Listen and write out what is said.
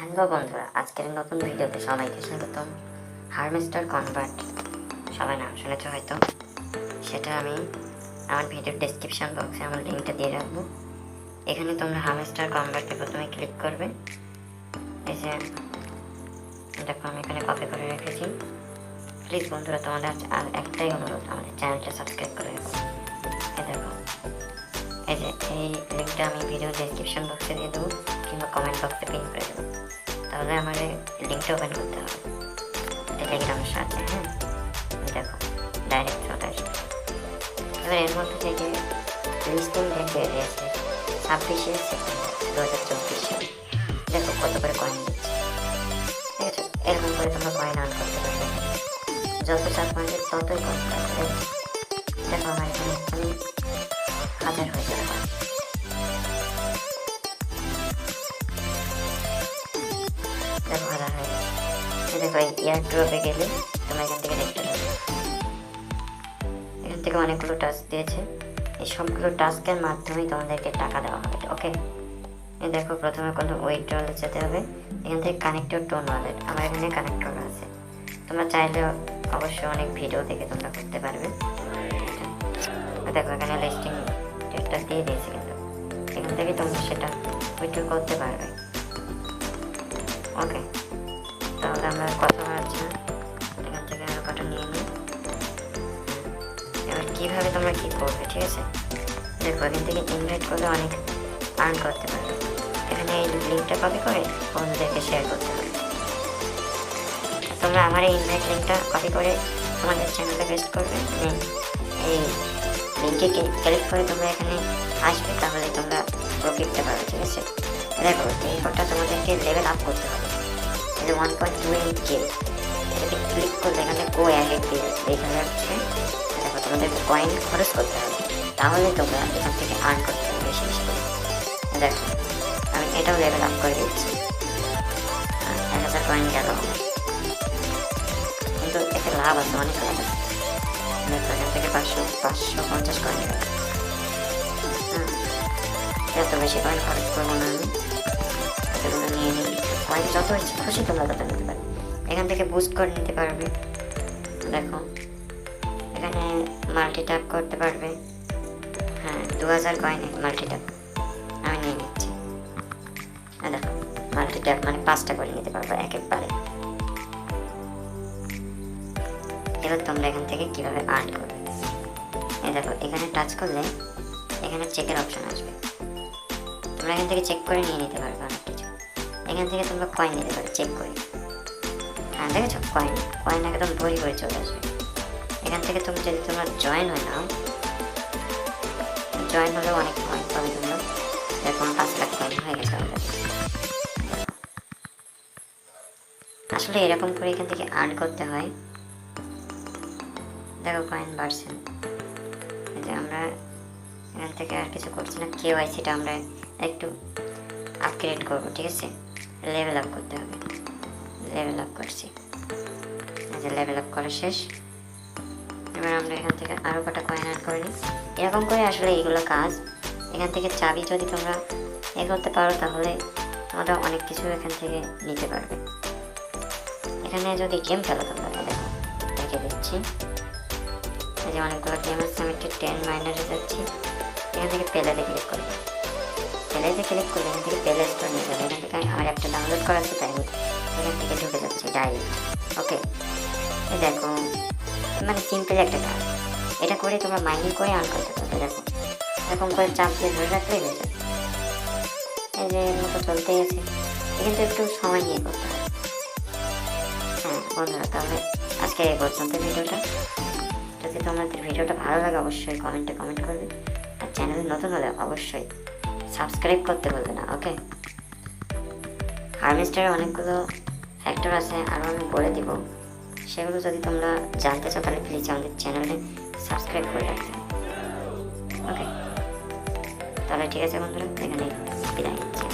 Hello বন্ধুরা, আজকের নতুন ভিডিওতে সবাইকে স্বাগতম। হারভেস্টার কনভার্ট, সবাই নাম শুনেছ হয়তো। সেটা আমি আমার ভিডিওর ডেসক্রিপশন বক্সে আমার লিঙ্কটা দিয়ে রাখব। এখানে তোমরা হারভেস্টার কনভার্টে প্রথমে ক্লিক করবে। এই যে দেখো আমি এখানে কপি করে রেখেছি। প্লিজ বন্ধুরা, তোমাদের আর একটাই অনুরোধ, আমাদের চ্যানেলটা সাবস্ক্রাইব করে রাখো। এই লিঙ্কটা আমি ভিডিও ডেসক্রিপশন বক্সে দিয়ে দেবো, কিংবা কমেন্ট বক্সে পিন করে দেবো। তাহলে আমার লিঙ্কটা ওপেন করতে হবে। টেলিগ্রামের সাথে হ্যাঁ? দেখো ডাইরেক্ট চলে আসবে। এবার এর মধ্যে থেকে লিস্টিং ডেট বেরিয়েছে ছাব্বিশে সেপ্টেম্বর দু হাজার চব্বিশ। দেখো কত করে কয়েন দিচ্ছে। এরকম করে তোমরা কয়েন আর্ন করতে পারবে। যত চাপ মারবে ততই কয়েন দেখো আমার এখানে হাজার হয়ে যাবে। দেখো এই ইয়ার ড্রপে গেলে সবগুলো টাস্কের মাধ্যমেই তোমাদেরকে টাকা দেওয়া হবে ওকে দেখো প্রথমে কোনো উইথড্রলে যেতে হবে। এখান থেকে কানেক্টর টোন ওয়ালেট আমার এখানে কানেক্টর আছে। তোমরা চাইলে অবশ্যই অনেক ভিডিও দেখে তোমরা করতে পারবে। দেখো এখানে লিস্টিং ডেটটা দিয়ে দিয়েছে কিন্তু এখান থেকে তোমরা সেটা উইথড্র করতে পারবে ওকে তাহলে আমরা কথা বাড়াচ্ছি না এখান থেকে কটা নিয়ে নিই এবার কীভাবে তোমরা কী করবে ঠিক আছে দেখো এখান থেকে ইনভাইট করলে অনেক আর্ন করতে পারবে এখানে এই লিঙ্কটা কপি করে বন্ধুদেরকে শেয়ার করতে পারবে তোমরা আমার এই ইনভাইট লিঙ্কটা কপি করে তোমাদের চ্যানেলে পেস্ট করবে মানে এই লিঙ্কে ক্লিক করে তোমরা এখানে আসবে, তাহলে তোমরা প্রফিটটা পারবে ঠিক আছে? দেখো, এই ফোনটা তোমাদেরকে লেভেল আপ করতে হবে। এটা ওয়ান পয়েন্ট টু এইট কে এটাকে ক্লিক করলে এখানে গো অ্যাহেড দিয়ে দেখা যাচ্ছে দেখো, তোমাদের কয়েন খরচ করতে হবে। তাহলে তোমরা এখান থেকে আর্ন করতে হবে বেশি বেশি করে। দেখো, আমি এটাও লেভেল আপ করে দিচ্ছি। এক হাজার কয়েন গেল। কিন্তু এতে লাভ আছে, অনেক লাভ আছে। এখান পাঁচশো পাঁচশো পঞ্চাশ কয়েন গেল এত বেশি কয়েন খরচ করব না আমি। এগুলো নিয়ে নিই কয়েন যত ইচ্ছে খুশি তোমরা তত নিতে পারবে। এখান থেকে বুস্ট করে নিতে পারবে। দেখো। এখানে মাল্টি ট্যাপ করতে পারবে। হ্যাঁ দু হাজার কয়েনে মাল্টি ট্যাপ আমি নিয়ে নিচ্ছি। হ্যাঁ দেখো মাল্টি ট্যাপ মানে পাঁচটা করে নিতে পারব এক একবারে। এবার তোমরা এখান থেকে কীভাবে আর্ন করবে? দেখো, এখানে টাচ করলে এখানে চেকের অপশন আসবে। তোমরা এখান থেকে চেক করে নিয়ে নিতে পারবে অনেক কিছু। এখান থেকে তোমরা কয়েন নিতে পারবে চেক করে। হ্যাঁ দেখেছ? কয়েন কয়েন একদম ভরি ভরে চলে আসবে। এখান থেকে তুমি যদি তোমরা জয়েন হয়ে নাও জয়েন হলেও অনেক কয়েন পাবে তোমরা। এরকম পাঁচ লাখ কয়েন হয়ে গেছে আমাদের। আসলে এরকম করে এখান থেকে আর্ন করতে হয়। দেখো কয়েন বাড়ছে। আমরা এখান থেকে আর কিছু করছি না। কেওয়াইসিটা আমরা একটু আপগ্রেড করব, ঠিক আছে? লেভেল আপ করতে হবে। লেভেল আপ করছি। আচ্ছা লেভেল আপ করা শেষ। এবার আমরা এখান থেকে আরও কটা কয়েন অ্যাড করে নিই। এরকম করে আসলে এইগুলো কাজ। এখান থেকে চাবি যদি তোমরা এ করতে পারো, তাহলে তোমরা অনেক কিছু এখান থেকে নিতে পারবে। এখানে যদি গেম খেলো তোমরা দেখো দেখে দিচ্ছি। এই যে অনেকগুলো গেম আছে, আমি একটু টেন মাইনারে যাচ্ছি। এখান থেকে প্লেতে ক্লিক করব। প্লেতে ক্লিক করলে এখান থেকে প্লে স্টোর নিয়ে যাবে। এখান থেকে আমার একটা ডাউনলোড করা আছে, তাই এখান থেকে ঢুকে যাচ্ছি ডাইরেক্ট ওকে এই দেখো মানে সিম্পল একটা কাজ। এটা করে তোমরা মাইনিং করে আর্ন করতে পারবে, দেখো। এরকম করে চাপ দিয়ে ধরে রাখলেই হয়ে যাবে। এই যে মতো চলতেই আছে। কিন্তু একটু সময় নিয়ে করতে হবে। হ্যাঁ বন্ধুরা, তাহলে আজকে এই পর্যন্ত ভিডিওটা। যদি তোমাদের ভিডিওটা ভালো লাগে, অবশ্যই কমেন্টে কমেন্ট করবে। আর চ্যানেলে নতুন হলে অবশ্যই সাবস্ক্রাইব করতে বলবে না, ওকে? হারভেস্টারে অনেকগুলো ফ্যাক্টর আছে আরও আমি বলে দিব। সেগুলো যদি তোমরা জানতে চাও, তাহলে প্লিজ আমাদের চ্যানেলে সাবস্ক্রাইব করে রাখতে ওকে? তাহলে ঠিক আছে বন্ধুরা এখানে বিদায় নিচ্ছি।